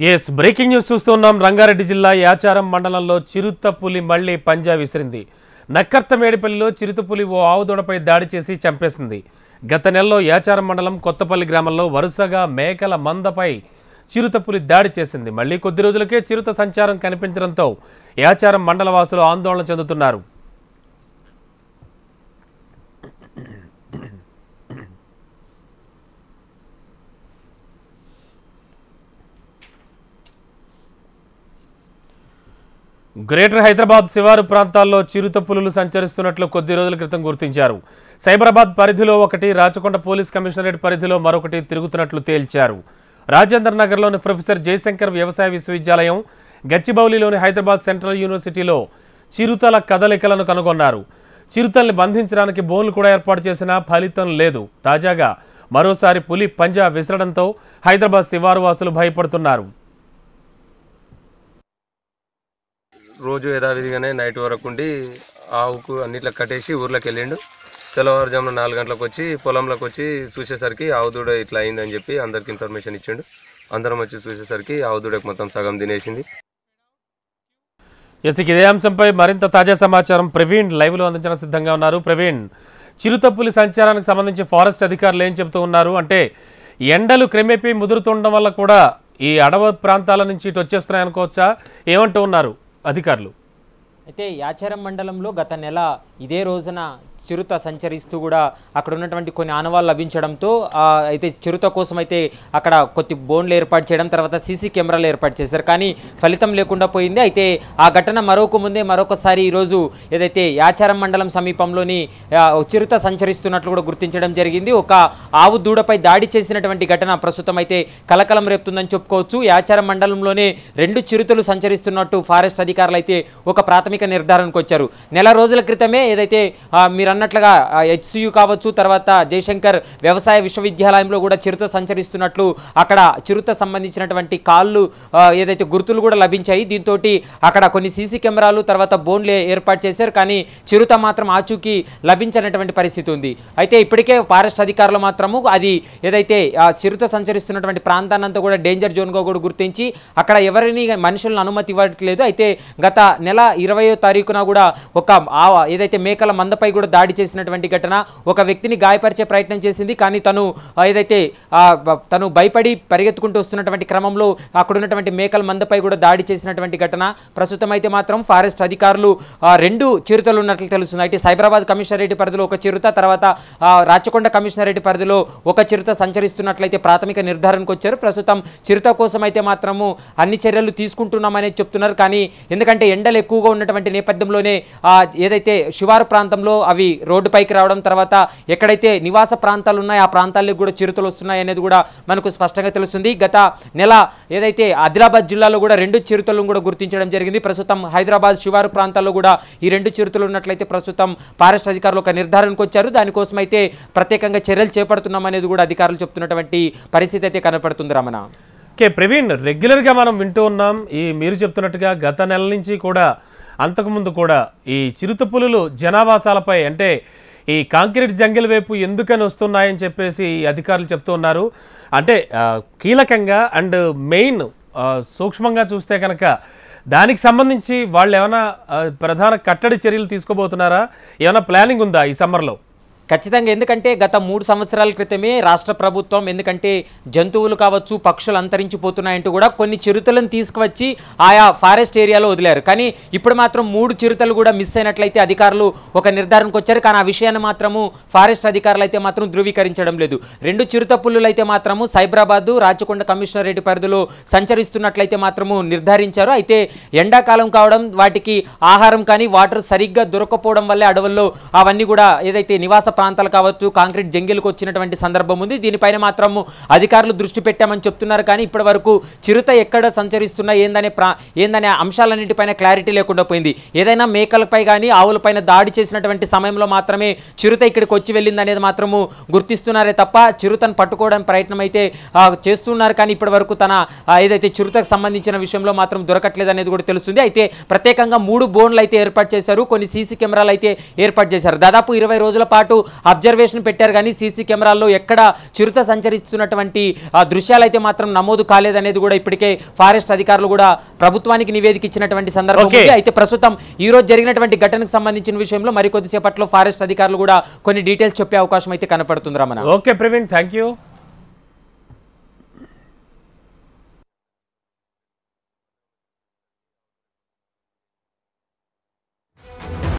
Yes breaking news చూస్తున్నాం. రంగారెడ్డి జిల్లా యాచారం మండలంలో చిరుతపులి మళ్ళీ పంజా విసిరింది. నక్కర్తమేడిపల్లిలో చిరుతపులి ఓ ఆవుదూడపై దాడి చేసి చంపేసింది. గత నెలలో యాచారం మండలం కొత్తపల్లి గ్రామంలో వరుసగా మేకల మందపై చిరుతపులి దాడి చేసింది. మళ్ళీ కొద్ది రోజులకే చిరుత సంచారం కనిపించడంతో యాచారం మండల వాసులు ఆందోళన చెందుతున్నారు. గ్రేటర్ హైదరాబాద్ శివారు ప్రాంతాల్లో చిరుత పులులు సంచరిస్తున్నట్లు కొద్ది రోజుల క్రితం గుర్తించారు. సైబరాబాద్ పరిధిలో ఒకటి రాచకొండ పోలీస్ కమిషనరేట్ పరిధిలో మరొకటి తిరుగుతున్నట్లు తేల్చారు. రాజేంద్ర నగర్లోని ప్రొఫెసర్ జయశంకర్ వ్యవసాయ విశ్వవిద్యాలయం గచ్చిబౌలిలోని హైదరాబాద్ సెంట్రల్ యూనివర్సిటీలో చిరుతల కదలికలను కనుగొన్నారు. చిరుతల్ని బంధించడానికి బోన్లు కూడా ఏర్పాటు చేసినా ఫలితం లేదు. తాజాగా మరోసారి పులి పంజా విసరడంతో హైదరాబాద్ శివారు వాసులు భయపడుతున్నారు. రోజు యథావిధిగానే నైట్ వరకు ఉండి ఆవుకు అన్నిట్లో కట్టేసి ఊర్లోకి వెళ్ళిండు. తెల్లవారుజామున నాలుగు గంటలకు వచ్చి పొలంలోకి వచ్చి చూసేసరికి ఆవు దూడ ఇట్లా అయిందని చెప్పి అందరికి ఇన్ఫర్మేషన్ ఇచ్చిండు. అందరం వచ్చి చూసేసరికి ఆవు దూడకు మొత్తం సగం తినేసింది. ఎస్ ఇదే అంశంపై మరింత తాజా సమాచారం ప్రవీణ్ లైవ్లో అందించడం సిద్ధంగా ఉన్నారు. ప్రవీణ్ చిరుతపులి సంచారానికి సంబంధించి ఫారెస్ట్ అధికారులు ఏం చెబుతూ ఉన్నారు అంటే ఎండలు క్రమేపీ ముదురుతుండడం వల్ల కూడా ఈ అడవ ప్రాంతాల నుంచి ఇటు వచ్చేస్తున్నాయి అనుకోవచ్చా ఏమంటూ ఉన్నారు? అధికారులు. అయితే యాచారం మండలంలో గత నెల ఇదే రోజున చిరుత సంచరిస్తూ కూడా అక్కడ ఉన్నటువంటి కొన్ని ఆనవాళ్ళు లభించడంతో అయితే చిరుత కోసం అయితే అక్కడ కొద్ది బోన్లు ఏర్పాటు చేయడం తర్వాత సీసీ కెమెరాలు ఏర్పాటు చేశారు. కానీ ఫలితం లేకుండా పోయింది. అయితే ఆ ఘటన మరొక ముందే మరొకసారి ఈరోజు ఏదైతే యాచారం మండలం సమీపంలోని చిరుత సంచరిస్తున్నట్లు కూడా గుర్తించడం జరిగింది. ఒక ఆవు దూడపై దాడి చేసినటువంటి ఘటన ప్రస్తుతం అయితే కలకలం రేపుతుందని చెప్పుకోవచ్చు. యాచారం మండలంలోనే రెండు చిరుతలు సంచరిస్తున్నట్టు ఫారెస్ట్ అధికారులు అయితే ఒక ప్రాథమిక నిర్ధారణకు వచ్చారు. నెల రోజుల క్రితమే ఏదైతే మీరు అన్నట్లుగా హెచ్సియు కావచ్చు తర్వాత జయశంకర్ వ్యవసాయ విశ్వవిద్యాలయంలో కూడా చిరుత సంచరిస్తున్నట్లు అక్కడ చిరుత సంబంధించినటువంటి కాళ్ళు ఏదైతే గుర్తులు కూడా లభించాయి. దీంతో అక్కడ కొన్ని సీసీ కెమెరాలు తర్వాత బోన్లు ఏర్పాటు చేశారు. కానీ చిరుత మాత్రం ఆచూకీ లభించినటువంటి పరిస్థితి ఉంది. అయితే ఇప్పటికే ఫారెస్ట్ అధికారులు మాత్రము అది ఏదైతే చిరుత సంచరిస్తున్నటువంటి ప్రాంతాన్నంతా కూడా డేంజర్ జోన్గా కూడా గుర్తించి అక్కడ ఎవరిని మనుషులను అనుమతి ఇవ్వట్లేదు. అయితే గత నెల ఇరవై ఇరవయో తారీఖున కూడా ఒక ఏదైతే మేకల మందపై కూడా దాడి చేసినటువంటి ఘటన ఒక వ్యక్తిని గాయపరిచే ప్రయత్నం చేసింది. కానీ తను ఏదైతే తను భయపడి పరిగెత్తుకుంటూ వస్తున్నటువంటి క్రమంలో అక్కడ ఉన్నటువంటి మేకల మందపై కూడా దాడి చేసినటువంటి ఘటన. ప్రస్తుతం అయితే మాత్రం ఫారెస్ట్ అధికారులు రెండు చిరుతలు ఉన్నట్లు తెలుస్తుంది. అయితే సైబరాబాద్ కమిషనరేట్ పరిధిలో ఒక చిరుత తర్వాత రాచకొండ కమిషనరేట్ పరిధిలో ఒక చిరుత సంచరిస్తున్నట్లయితే ప్రాథమిక నిర్ధారణకు వచ్చారు. ప్రస్తుతం చిరుత కోసం అయితే మాత్రము అన్ని చర్యలు తీసుకుంటున్నామని చెప్తున్నారు. కానీ ఎందుకంటే ఎండలు ఎక్కువగా ఉన్నటువంటి నేపథ్యంలోనే ఏదైతే శివారు ప్రాంతంలో అవి రోడ్డుపైకి రావడం తర్వాత ఎక్కడైతే నివాస ప్రాంతాలు ఉన్నాయో ఆ ప్రాంతాలకు కూడా చిరుతలు వస్తున్నాయి అనేది కూడా మనకు స్పష్టంగా తెలుస్తుంది. గత నెల ఏదైతే ఆదిలాబాద్ జిల్లాలో కూడా రెండు చిరుతలను కూడా గుర్తించడం జరిగింది. ప్రస్తుతం హైదరాబాద్ శివారు ప్రాంతాల్లో కూడా ఈ రెండు చిరుతలు ఉన్నట్లయితే ప్రస్తుతం ఫారెస్ట్ అధికారులు ఒక నిర్ధారణకు వచ్చారు. దానికోసం అయితే ప్రత్యేకంగా చర్యలు చేపడుతున్నాం అనేది కూడా అధికారులు చెప్తున్నటువంటి పరిస్థితి అయితే కనపడుతుంది రమణ. ఓకే ప్రవీణ్ రెగ్యులర్గా మనం వింటూ ఉన్నాం. ఈ మీరు చెప్తున్నట్టుగా గత నెల నుంచి కూడా అంతకుముందు కూడా ఈ చిరుత పులులు జనావాసాలపై అంటే ఈ కాంక్రీట్ జంగిల్ వైపు ఎందుకని వస్తున్నాయని చెప్పేసి ఈ అధికారులు చెప్తున్నారు అంటే కీలకంగా అండ్ మెయిన్ సూక్ష్మంగా చూస్తే కనుక దానికి సంబంధించి వాళ్ళు ఏమైనా ప్రధాన కట్టడి చర్యలు తీసుకోబోతున్నారా? ఏమైనా ప్లానింగ్ ఉందా ఈ సమ్మర్లో? ఖచ్చితంగా ఎందుకంటే గత మూడు సంవత్సరాల క్రితమే రాష్ట్ర ప్రభుత్వం ఎందుకంటే జంతువులు కావచ్చు పక్షులు అంతరించిపోతున్నాయంటూ కూడా కొన్ని చిరుతలను తీసుకువచ్చి ఆయా ఫారెస్ట్ ఏరియాలో వదిలారు. కానీ ఇప్పుడు మాత్రం మూడు చిరుతలు కూడా మిస్ అయినట్లయితే అధికారులు ఒక నిర్ధారణకు వచ్చారు. కానీ ఆ విషయాన్ని మాత్రము ఫారెస్ట్ అధికారులు అయితే మాత్రం ధృవీకరించడం లేదు. రెండు చిరుత పుల్లులు అయితే మాత్రము సైబరాబాద్ రాచకొండ కమిషనరేట్ పరిధిలో సంచరిస్తున్నట్లయితే మాత్రము నిర్ధారించారు. అయితే ఎండాకాలం కావడం వాటికి ఆహారం కానీ వాటర్ సరిగ్గా దొరకపోవడం వల్లే అడవుల్లో అవన్నీ కూడా ఏదైతే నివాస ప్రాంతాలు కావచ్చు కాంక్రీట్ జంగిల్కి వచ్చినటువంటి సందర్భం ఉంది. దీనిపైన మాత్రము అధికారులు దృష్టి పెట్టామని చెప్తున్నారు. కానీ ఇప్పటి వరకు చిరుత ఎక్కడ సంచరిస్తున్నా ఏందనే ప్రా ఏందనే అంశాలన్నింటిపైన క్లారిటీ లేకుండా పోయింది. ఏదైనా మేకలపై కానీ ఆవులపైన దాడి చేసినటువంటి సమయంలో మాత్రమే చిరుత ఇక్కడికి వచ్చి వెళ్ళింది అనేది మాత్రము గుర్తిస్తున్నారే తప్ప చిరుతను పట్టుకోవడానికి ప్రయత్నం అయితే చేస్తున్నారు. కానీ ఇప్పటి వరకు తన ఏదైతే చిరుతకు సంబంధించిన విషయంలో మాత్రం దొరకట్లేదు అనేది కూడా తెలుస్తుంది. అయితే ప్రత్యేకంగా మూడు బోన్లు అయితే ఏర్పాటు చేశారు. కొన్ని సీసీ కెమెరాలు అయితే ఏర్పాటు చేశారు. దాదాపు ఇరవై రోజుల పాటు అబ్జర్వేషన్ పెట్టారు కానీ సీసీ కెమెరాల్లో ఎక్కడ చిరుత సంచరిస్తున్నటువంటి ఆ, దృశ్యాలు అయితే మాత్రం నమోదు కాలేదనేది కూడా ఇప్పటికే ఫారెస్ట్ అధికారులు కూడా ప్రభుత్వానికి నివేదిక ఇచ్చినటువంటి సందర్భం. అయితే ప్రస్తుతం ఈ రోజు జరిగినటువంటి ఘటనకు సంబంధించిన విషయంలో మరికొద్దిసేపట్లో ఫారెస్ట్ అధికారులు కూడా కొన్ని డీటెయిల్స్ చెప్పే అవకాశం అయితే కనపడుతుంది Ramana. Okay Praveen thank you